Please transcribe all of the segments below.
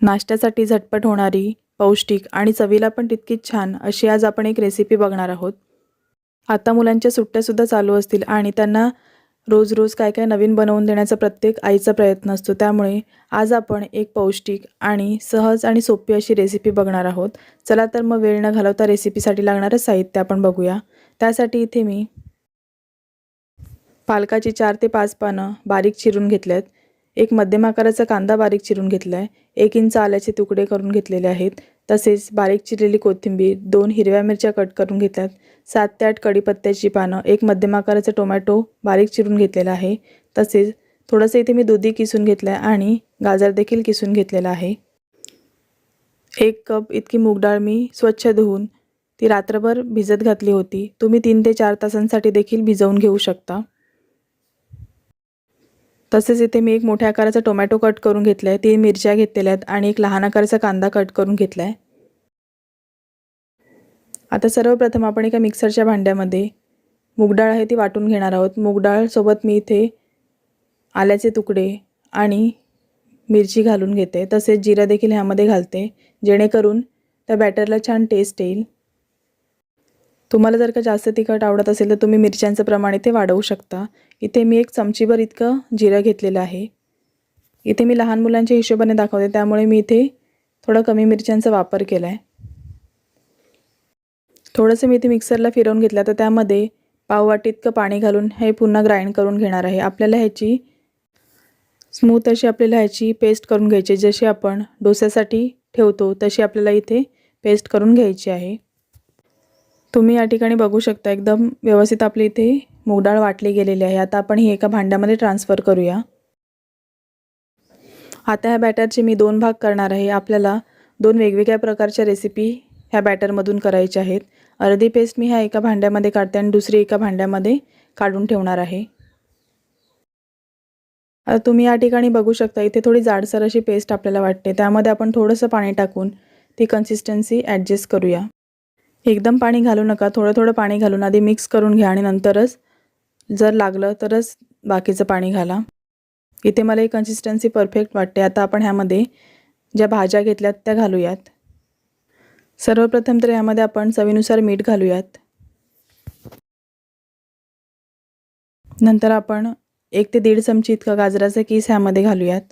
नाश्त्यासाठी झटपट होणारी पौष्टिक आणि चवीला पण तितकीच छान अशी आज आपण एक रेसिपी बघणार आहोत. आता मुलांच्या सुट्ट्यासुद्धा चालू असतील आणि त्यांना रोज रोज काय काय नवीन बनवून देण्याचा प्रत्येक आईचा प्रयत्न असतो. त्यामुळे आज आपण एक पौष्टिक आणि सहज आणि सोपी अशी रेसिपी बघणार आहोत. चला तर मग वेळ न घालवता रेसिपीसाठी लागणारं साहित्य आपण बघूया. त्यासाठी इथे मी पालकाची चार ते पाच पानं बारीक चिरून घेतल्यात एक मध्यम आकाराचा कांदा बारीक चिरून घेतला आहे एक इंच आल्याचे तुकडे करून घेतलेले आहेत. तसेच बारीक चिरलेली कोथिंबीर दोन हिरव्या मिरच्या कट करून घेतल्यात. सात ते आठ कढीपत्त्याची पानं एक मध्यम आकाराचा टोमॅटो बारीक चिरून घेतलेला आहे. तसेच थोडंसं इथे मी दुधी किसून घेतलं आहे आणि गाजर देखील किसून घेतलेला आहे. एक कप इतकी मूग डाळ मी स्वच्छ धुवून ती रात्रभर भिजत घातली होती. तुम्ही तीन ते चार तासांसाठी देखील भिजवून घेऊ शकता. तसेच इथे मी एक मोठ्या आकाराचा टोमॅटो कट करून घेतला आहे तीन मिरच्या घेतलेल्या आहेत आणि एक लहान आकाराचा कांदा कट करून घेतला आहे आता सर्वप्रथम आपण एका मिक्सरच्या भांड्यामध्ये मूगडाळ आहे ती वाटून घेणार आहोत. मूगडाळसोबत मी इथे आल्याचे तुकडे आणि मिरची घालून घेते. तसेच जिरा देखील ह्यामध्ये घालते. जेणेकरून त्या बॅटरला छान टेस्ट येईल. तुम्हाला जर का जास्त तिखट आवडत असेल तर तुम्ही मिरच्यांचं प्रमाण इथे वाढवू शकता. इथे मी एक चमचीभर इतकं जिरं घेतलेलं आहे. इथे मी लहान मुलांच्या हिशोबाने दाखवते त्यामुळे मी इथे थोडा कमी मिरच्यांचा वापर केला आहे थोडंसं मी इथे मिक्सरला फिरवून घेतलं तर त्यामध्ये पाववाटी इतकं पाणी घालून हे पुन्हा ग्राइंड करून घेणार आहे. आपल्याला ह्याची स्मूथ अशी आपल्याला ह्याची पेस्ट करून घ्यायची जशी आपण डोस्यासाठी ठेवतो तशी आपल्याला इथे पेस्ट करून घ्यायची आहे. तुम्ही या ठिकाणी बघू शकता एकदम व्यवस्थित आपली इथे मूगडाळ वाटली गेलेली आहे. आता आपण ही एका भांड्यामध्ये ट्रान्सफर करूया. आता ह्या बॅटरचे मी दोन भाग करणार आहे. आपल्याला दोन वेगवेगळ्या प्रकारच्या रेसिपी ह्या बॅटरमधून करायच्या आहेत. अर्धी पेस्ट मी ह्या एका भांड्यामध्ये काढते आणि दुसरी एका भांड्यामध्ये काढून ठेवणार आहे. आता तुम्ही या ठिकाणी बघू शकता इथे थोडी जाडसर अशी पेस्ट आपल्याला वाटते. त्यामध्ये आपण थोडंसं पाणी टाकून ती कन्सिस्टन्सी ॲडजस्ट करूया. एकदम पाणी घालू नका थोडं थोडं पाणी घालून आधी मिक्स करून घ्या आणि नंतरच जर लागलं तरच बाकीचं पाणी घाला. इथे मला ही कन्सिस्टन्सी परफेक्ट वाटते. आता आपण ह्यामध्ये ज्या भाज्या घेतल्यात त्या घालूयात. सर्वप्रथम तर यामध्ये आपण चवीनुसार मीठ घालूयात. नंतर आपण एक ते दीड चमची इतका गाजराचा कीस ह्यामध्ये घालूयात.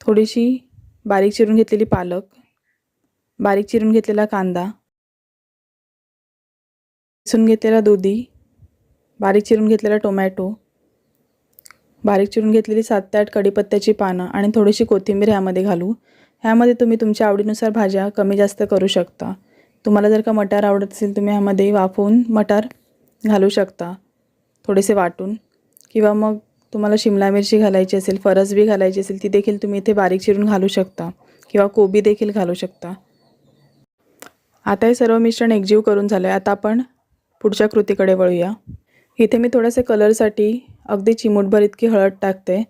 थोडीशी बारीक चिरून घेतलेली पालक बारीक चिरून घेतलेला कांदा किसून घेतलेला दुधी बारीक चिरून घेतलेला टोमॅटो बारीक चिरून घेतलेली सात ते आठ कढीपत्त्याची पानं आणि थोडीशी कोथिंबीर ह्यामध्ये घालू. ह्यामध्ये तुम्ही तुमच्या आवडीनुसार भाज्या कमी जास्त करू शकता. तुम्हाला जर का मटार आवडत असेल तुम्ही ह्यामध्ये वाफवून मटार घालू शकता. थोडेसे वाटून. किंवा मग तुम्हाला शिमला मिरची घालायची असेल फरसबी घालायची असेल ती देखील तुम्ही इथे बारीक चिरून घालू शकता. किंवा कोबी देखील घालू शकता. आता हे सर्व मिश्रण एकजीव करून झालं आहे आता आपण पुढच्या कृतीकडे वळूया. इथे मी थोडंसं कलरसाठी अगदी चिमूटभर इतकी हळद टाकते.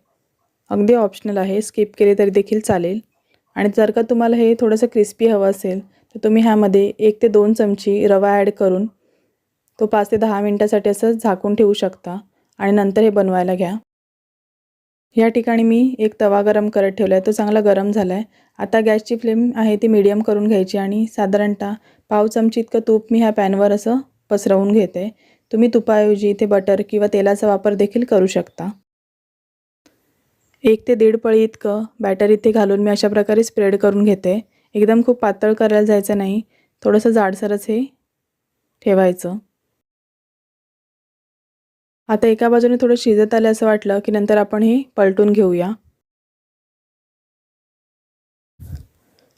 अगदी ऑप्शनल आहे. स्किप केले तरी देखील चालेल. आणि जर का तुम्हाला हे थोडंसं क्रिस्पी हवं असेल तर तुम्ही ह्यामध्ये एक ते दोन चमची रवा ॲड करून तो पाच ते दहा मिनटासाठी असं झाकून ठेवू शकता. आणि नंतर हे बनवायला घ्या. या ठिकाणी मी एक तवा गरम करत ठेवला आहे तो चांगला गरम झाला आहे आता गॅसची फ्लेम आहे ती मीडियम करून घ्यायची आणि साधारणतः पाव चमची इतकं तूप मी ह्या पॅनवर असं पसरवून घेते. तुम्ही तुपाऐवजी इथे बटर किंवा तेलाचा वापर देखील करू शकता. एक ते दीड पळी इतकं बॅटर इथे घालून मी अशा प्रकारे स्प्रेड करून घेते. एकदम खूप पातळ करायला जायचं नाही. थोडंसं जाडसरच हे ठेवायचं. आता एका बाजूने थोडं शिजत आलं असं वाटलं की नंतर आपण हे पलटून घेऊया.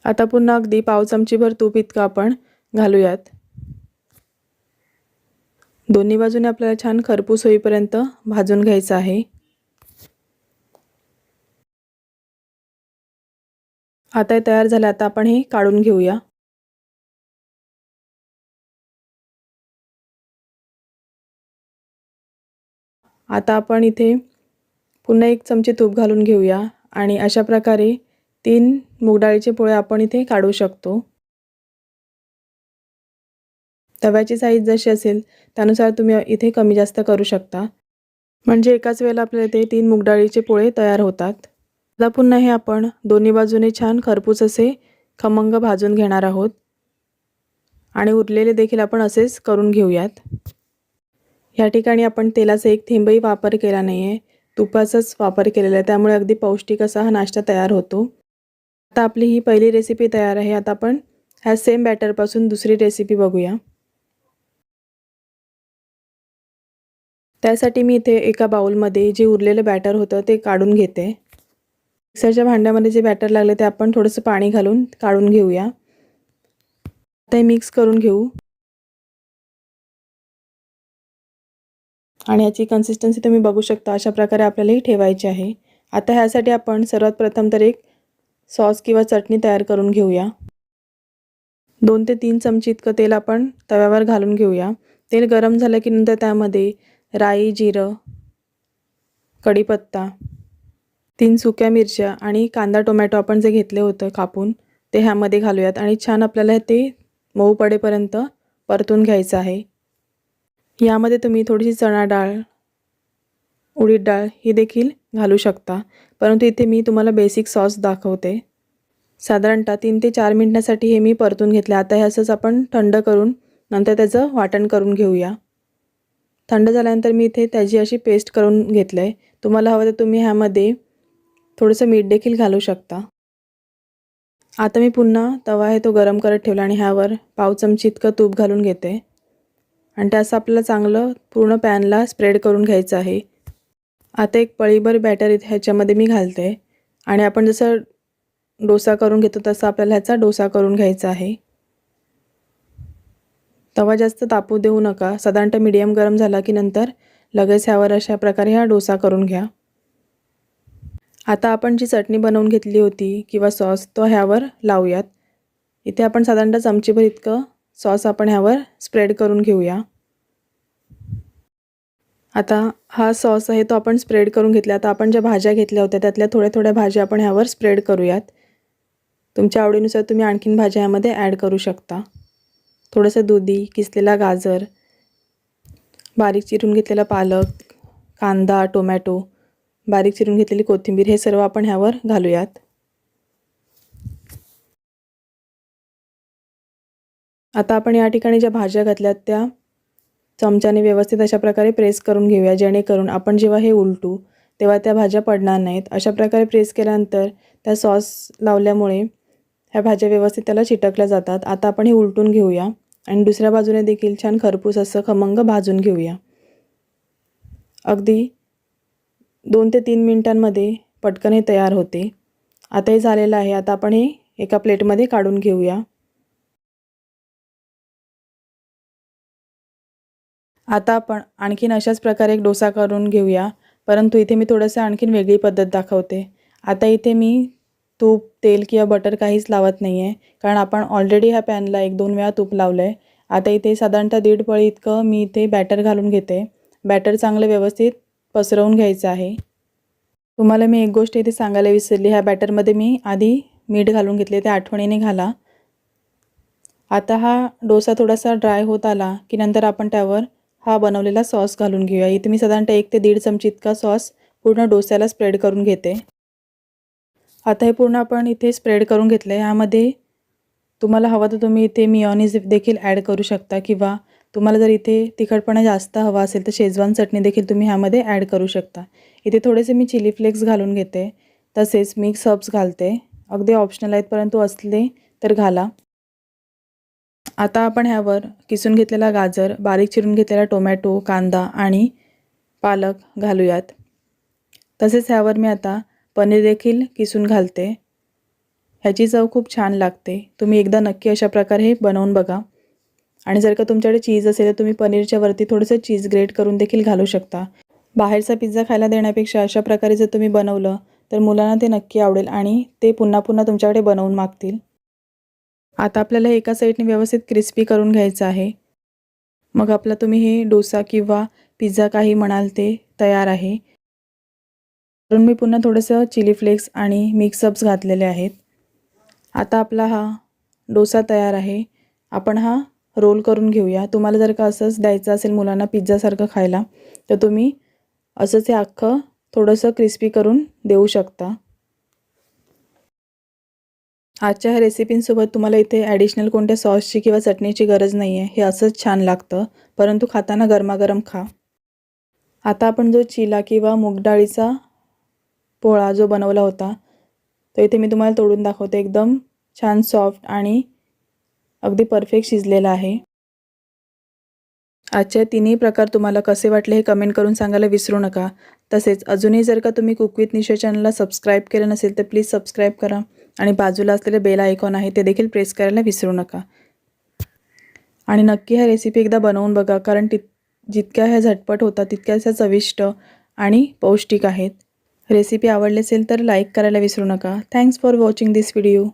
आता पुन्हा अगदी पाव चमचीभर तूप इतकं आपण घालूयात. दोन्ही बाजूने आपल्याला छान खरपूस होईपर्यंत भाजून घ्यायचं आहे. आता हे तयार झालं आता आपण हे काढून घेऊया. आता आपण इथे पुन्हा एक चमचे तूप घालून घेऊया आणि अशा प्रकारे तीन मूगडाळीचे पोळे आपण इथे काढू शकतो. तव्याची साईज जशी असेल त्यानुसार तुम्ही इथे कमी जास्त करू शकता. म्हणजे एकाच वेळेला आपल्याला ते तीन मुगडाळीचे पोळे तयार होतात. आता पुन्हा हे आपण दोन्ही बाजूने छान खरपूस असे खमंग भाजून घेणार आहोत. आणि उरलेले देखील आपण असेच करून घेऊयात. या ठिकाणी आपण तेलाचा एक थेंबही वापर केला नाही आहे तुपाचाच वापर केलेला आहे. त्यामुळे अगदी पौष्टिक असा हा नाश्ता तयार होतो. आता आपली ही पहिली रेसिपी तयार आहे. आता आपण ह्या सेम बॅटरपासून दुसरी रेसिपी बघूया. त्यासाठी मी इथे एका बाउलमध्ये जे उरलेलं बॅटर होतं ते काढून घेते. मिक्सरच्या भांड्यामध्ये जे बॅटर लागले ते आपण थोडंसं पाणी घालून काढून घेऊया. आता हे मिक्स करून घेऊ. आणि याची कन्सिस्टन्सी तुम्ही बघू शकता अशा प्रकारे आपल्यालाही ठेवायची आहे. आता ह्यासाठी आपण सर्वात प्रथम तर एक सॉस किंवा चटणी तयार करून घेऊया. दोन ते तीन चमची इतकं तेल आपण तव्यावर घालून घेऊया. तेल गरम झालं की नंतर त्यामध्ये राई जिरं कढीपत्ता तीन सुक्या मिरच्या आणि कांदा टोमॅटो आपण जे घेतले होतं कापून ते ह्यामध्ये घालूयात आणि छान आपल्याला ते मऊ पडेपर्यंत परतून घ्यायचं आहे. यामध्ये तुम्ही थोडीशी चणा डाळ उडीद डाळ ही देखील घालू शकता परंतु इथे मी तुम्हाला बेसिक सॉस दाखवते. साधारणतः तीन ते चार मिनटासाठी हे मी परतून घेतले. आता हे असंच आपण थंड करून नंतर त्याचं वाटण करून घेऊया. थंड झाल्यानंतर मी इथे त्याची अशी पेस्ट करून घेतलं आहे तुम्हाला हवं तर तुम्ही ह्यामध्ये थोडंसं मीठ देखील घालू शकता. आता मी पुन्हा तवा आहे तो गरम करत ठेवला आणि ह्यावर पाव चमची इतकं तूप घालून घेते. आणि त्याचं आपल्याला चांगलं पूर्ण पॅनला स्प्रेड करून घ्यायचं आहे. आता एक पळीभर बॅटर इथे ह्याच्यामध्ये मी घालते. आणि आपण जसं डोसा करून घेतो तसं आपल्याला ह्याचा डोसा करून घ्यायचा आहे. तवा जास्त तापू देऊ नका. साधारणतः मीडियम गरम झाला की नंतर लगेच ह्यावर अशा प्रकारे हा डोसा करून घ्या. आता आपण जी चटणी बनवून घेतली होती किंवा सॉस तो ह्यावर लावूयात. इथे आपण साधारणतः चमचीभर इतकं सॉस आपण ह्यावर स्प्रेड करून घेऊया. आता हा सॉस आहे तो आपण स्प्रेड करून घेतला. आता आपण ज्या भाज्या घेतल्या होत्या त्यातल्या थोड्या थोड्या भाज्या आपण ह्यावर स्प्रेड करूयात. तुमच्या आवडीनुसार तुम्ही आणखीन भाज्या ह्यामध्ये ॲड करू शकता. थोडंसं दुधी किसलेला गाजर बारीक चिरून घेतलेला पालक कांदा टोमॅटो बारीक चिरून घेतलेली कोथिंबीर हे सर्व आपण ह्यावर घालूयात. आता आपण या ठिकाणी ज्या भाज्या घातल्यात त्या चमच्याने व्यवस्थित अशा प्रकारे प्रेस करून घेऊया जेणेकरून आपण जेव्हा हे उलटू तेव्हा त्या भाज्या पडणार नाहीत. अशा प्रकारे प्रेस केल्यानंतर त्या सॉस लावल्यामुळे ह्या भाज्या व्यवस्थित त्याला चिटकल्या जातात. आता आपण हे उलटून घेऊया. आणि दुसऱ्या बाजूने देखील छान खरपूस असं खमंग भाजून घेऊया. अगदी दोन ते तीन मिनटांमध्ये पटकन हे तयार होते. आता हे झालेलं आहे. आता आपण हे एका प्लेटमध्ये काढून घेऊया. आता आपण आणखीन अशाच प्रकारे एक डोसा करून घेऊया. परंतु इथे मी थोडंसं आणखीन वेगळी पद्धत दाखवते. आता इथे मी तूप तेल किंवा बटर काहीच लावत नाही आहे कारण आपण ऑलरेडी ह्या पॅनला एक दोन वेळा तूप लावलं आहे आता इथे साधारणतः दीड पळी इतकं मी इथे बॅटर घालून घेते. बॅटर चांगलं व्यवस्थित पसरवून घ्यायचं आहे. तुम्हाला मी एक गोष्ट इथे सांगायला विसरली. ह्या बॅटरमध्ये मी आधी मीठ घालून घेतले. ते आठवणीने घाला. आता हा डोसा थोडासा ड्राय होत आला की नंतर आपण त्यावर हा बनवलेला सॉस घालून घेऊया. इथे मी साधारणतः एक ते दीड चमची इतका सॉस पूर्ण डोस्याला स्प्रेड करून घेते. आता हे पूर्ण आपण इथे स्प्रेड करून घेतलं आहे ह्यामध्ये तुम्हाला हवं तर तुम्ही इथे मिऑनिज देखील ॲड करू शकता किंवा तुम्हाला जर इथे तिखटपणा जास्त हवा असेल तर शेजवान चटणी देखील तुम्ही ह्यामध्ये ॲड करू शकता. इथे थोडेसे मी चिली फ्लेक्स घालून घेते. तसेच मिक्स हर्ब्स घालते. अगदी ऑप्शनल आहेत परंतु असले तर घाला. आता आपण ह्यावर किसून घेतलेला गाजर बारीक चिरून घेतलेला टोमॅटो कांदा आणि पालक घालूयात. तसेच ह्यावर मी आता पनीर देखील किसून घालते. ह्याची चव खूप छान लागते. तुम्ही एकदा नक्की अशा प्रकारे हे बनवून बघा. आणि जर का तुमच्याकडे चीज असेल तर तुम्ही पनीरच्या वरती थोडंसं चीज ग्रेट करून देखील घालू शकता. बाहेरचा पिझ्झा खायला देण्यापेक्षा अशा प्रकारे जर तुम्ही बनवलं तर मुलांना ते नक्की आवडेल आणि ते पुन्हा पुन्हा तुमच्याकडे बनवून मागतील. आता आपल्याला एका साईडने व्यवस्थित क्रिस्पी करून घ्यायचं आहे. मग आपला तुम्ही हे डोसा किंवा पिझ्झा काही म्हणाल ते तयार आहे. म्हणून मी पुन्हा थोडंसं चिली फ्लेक्स आणि मिक्सअप्स घातलेले आहेत. आता आपला हा डोसा तयार आहे. आपण हा रोल करून घेऊया. तुम्हाला जर का असंच द्यायचं असेल मुलांना पिझ्झासारखं खायला तर तुम्ही असंच हे अख्खं थोडंसं क्रिस्पी करून देऊ शकता. आजच्या ह्या रेसिपींसोबत तुम्हाला इथे ॲडिशनल कोणत्या सॉसची किंवा चटणीची गरज नाही आहे हे असंच छान लागतं. परंतु खाताना गरमागरम खा. आता आपण जो चिला किंवा मूगडाळीचा पोळा जो बनवला होता तो इथे मी तुम्हाला तोडून दाखवते. एकदम छान सॉफ्ट आणि अगदी परफेक्ट शिजलेला आहे. आजचे तिन्ही प्रकार तुम्हाला कसे वाटले हे कमेंट करून सांगायला विसरू नका. तसेच अजूनही जर का तुम्ही कुक विथ निशो चॅनलला सबस्क्राईब केलं नसेल तर प्लीज सबस्क्राईब करा आणि बाजूला असलेले बेल आयकॉन आहे ते देखील प्रेस करायला विसरू नका. आणि नक्की ह्या रेसिपी एकदा बनवून बघा कारण ति जितक्या ह्या झटपट होतात तितक्याच ह्या चविष्ट आणि पौष्टिक आहेत. रेसिपी आवडली असेल तर लाईक करायला विसरू नका. Thanks for watching this video